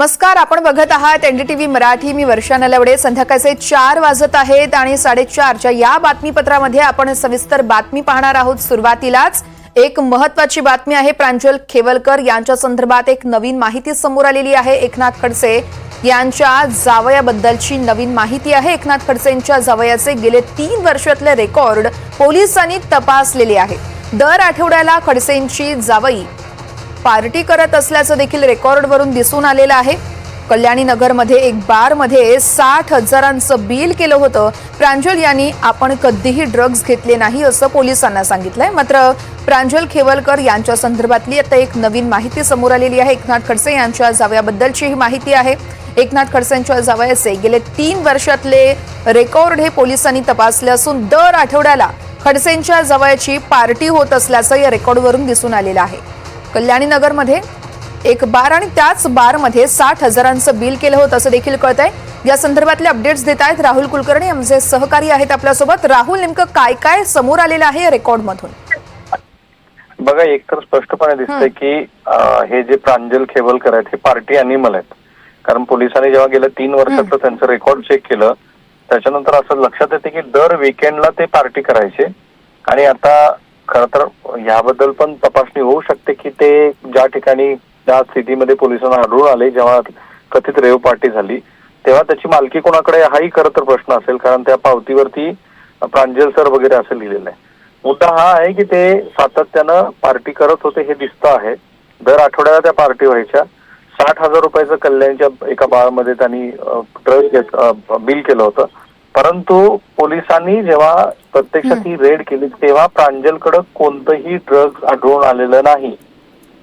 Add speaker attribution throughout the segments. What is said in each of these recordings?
Speaker 1: नमस्कार आपण बघत आहात एनडीटीव्ही मराठी. मी वर्षा नलवडे. संध्याकाळचे चार वाजत आहेत आणि साडेचारच्या या बातमीपत्रामध्ये आपण सविस्तर बातमी पाहणार आहोत सुरुवातीलाच. एक महत्वाची बातमी आहे प्रांजल खेवलकर. यांच्या संदर्भात एक नवीन माहिती समोर आलेली आहे एकनाथ खडसे यांच्या जावयाबद्दलची नवीन माहिती आहे. एकनाथ खडसेंच्या जावयाचे गेले तीन वर्षातले रेकॉर्ड पोलिसांनी तपासलेले आहे. दर आठवड्याला खडसेंची जावई पार्टी करत असल्याचं देखील रेकॉर्डवरून दिसून आलेलं आहे. कल्याणी नगरमध्ये एक बारमध्ये साठ हजारांचं बिल केलं होतं. प्रांजल यांनी आपण कधीही ड्रग्ज घेतले नाही असं पोलिसांना सांगितलंय. मात्र प्रांजल खेवलकर यांच्या संदर्भातली आता एक नवीन माहिती समोर आलेली आहे. एकनाथ खडसे यांच्या जावयाबद्दलची ही माहिती आहे. एकनाथ खडसेंच्या जावयाचे गेले तीन वर्षातले रेकॉर्ड हे पोलिसांनी तपासले असून दर आठवड्याला खडसेंच्या जावयाची पार्टी होत असल्याचं या रेकॉर्डवरून दिसून आलेलं आहे. कल्याणी नगरमध्ये एक बार आणि त्याच बारमध्ये साठ हजारांचं बिल केलं होतं असं देखील कळत आहे या संदर्भातले अपडेट्स देत आहेत राहुल कुलकर्णी. आमचे सहकारी आहेत आपल्यासोबत. राहुल नेमकं काय काय समोर आलेलं आहे रेकॉर्डमधून?
Speaker 2: बघा एक तर स्पष्टपणे दिसतंय की हे जे प्रांजल खेवलकर आहेत हे पार्टी अनिमल आहेत. कारण पोलिसांनी जेव्हा गेल्या तीन वर्षातलं त्यांचं रेकॉर्ड चेक केलं त्याच्यानंतर असं लक्षात येते की दर विकेंडला ते पार्टी करायचे. आणि आता खर तर ह्याबद्दल पण तपासणी होऊ शकते की ते ज्या ठिकाणी ज्या स्थितीमध्ये पोलिसांना आढळून आले जेव्हा कथित रेव पार्टी झाली तेव्हा त्याची मालकी कोणाकडे हाही खरं तर प्रश्न असेल कारण त्या पावतीवरती प्रांजल सर वगैरे असं लिहिलेलं आहे. मुद्दा हा आहे की ते सातत्यानं पार्टी करत होते हे दिसतं आहे. दर आठवड्याला त्या पार्टी व्हायच्या. साठ हजार रुपयाचं कल्याणच्या एका बाळमध्ये त्यांनी ट्रस्ट घेत बिल केलं होतं. परंतु पोलिसांनी जेव्हा प्रत्यक्षात ही रेड केली तेव्हा प्रांजलकडे कोणतंही ड्रग्ज आढळून आलेलं नाही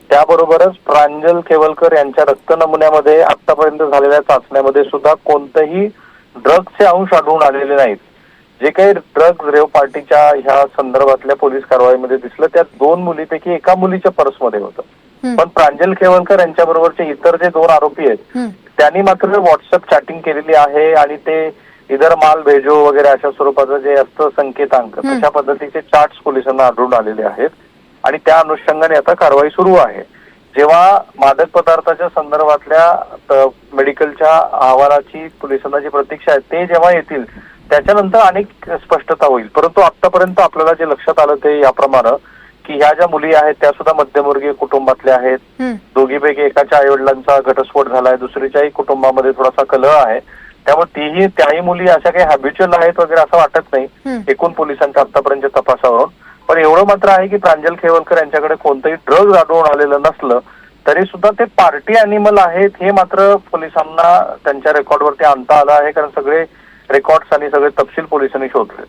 Speaker 2: त्याबरोबरच प्रांजल केवलकर यांच्या रक्त नमुन्यामध्ये आतापर्यंत झालेल्या चाचण्यामध्ये सुद्धा कोणतेही ड्रग्जचे अंश आढळून आलेले नाहीत जे काही ड्रग्ज रेव पार्टीच्या ह्या संदर्भातल्या पोलीस कारवाईमध्ये दिसलं त्यात दोन मुलीपैकी एका मुलीच्या पर्समध्ये होतं. पण प्रांजल केवलकर यांच्या बरोबरचे इतर जे दोन आरोपी आहेत. त्यांनी मात्र व्हॉट्सअप चॅटिंग केलेली आहे आणि ते इधर माल भेजो वगैरे अशा स्वरूपाचं जे असतं संकेतांक. तशा पद्धतीचे चार्ट्स पोलिसांना आढळून आलेले आहेत. आणि त्या अनुषंगाने आता कारवाई सुरू आहे. जेव्हा मादक पदार्थाच्या संदर्भातल्या मेडिकलच्या अहवालाची पोलिसांना जी प्रतीक्षा आहे ते जेव्हा येतील त्याच्यानंतर अनेक स्पष्टता होईल. परंतु आतापर्यंत आपल्याला जे लक्षात आलं ते याप्रमाणे की ह्या ज्या मुली आहेत त्या सुद्धा मध्यमवर्गीय कुटुंबातल्या आहेत. दोघीपैकी एकाच्या आई वडिलांचा घटस्फोट झालाय दुसरीच्याही कुटुंबामध्ये थोडासा कलह आहे. त्यामुळे तीही त्याही मुली अशा काही हॅबिच्युअल आहेत वगैरे असं वाटत. नाही. एकूण पोलिसांच्या आतापर्यंतच्या तपासावरून. पण एवढं मात्र आहे की प्रांजल खेवलकर यांच्याकडे कोणतंही ड्रग आढळून आलेलं नसलं तरी सुद्धा ते पार्टी अॅनिमल आहेत हे मात्र पोलिसांना त्यांच्या रेकॉर्डवरती आणता आलं आहे. कारण सगळे रेकॉर्ड्स आणि सगळे तपशील पोलिसांनी शोधले.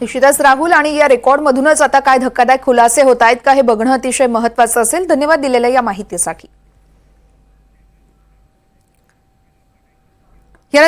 Speaker 1: निश्चितच राहुल आणि या रेकॉर्डमधूनच आता काय धक्कादायक खुलासे होत आहेत का हे बघणं अतिशय महत्वाचं असेल. धन्यवाद दिलेल्या या माहितीसाठी.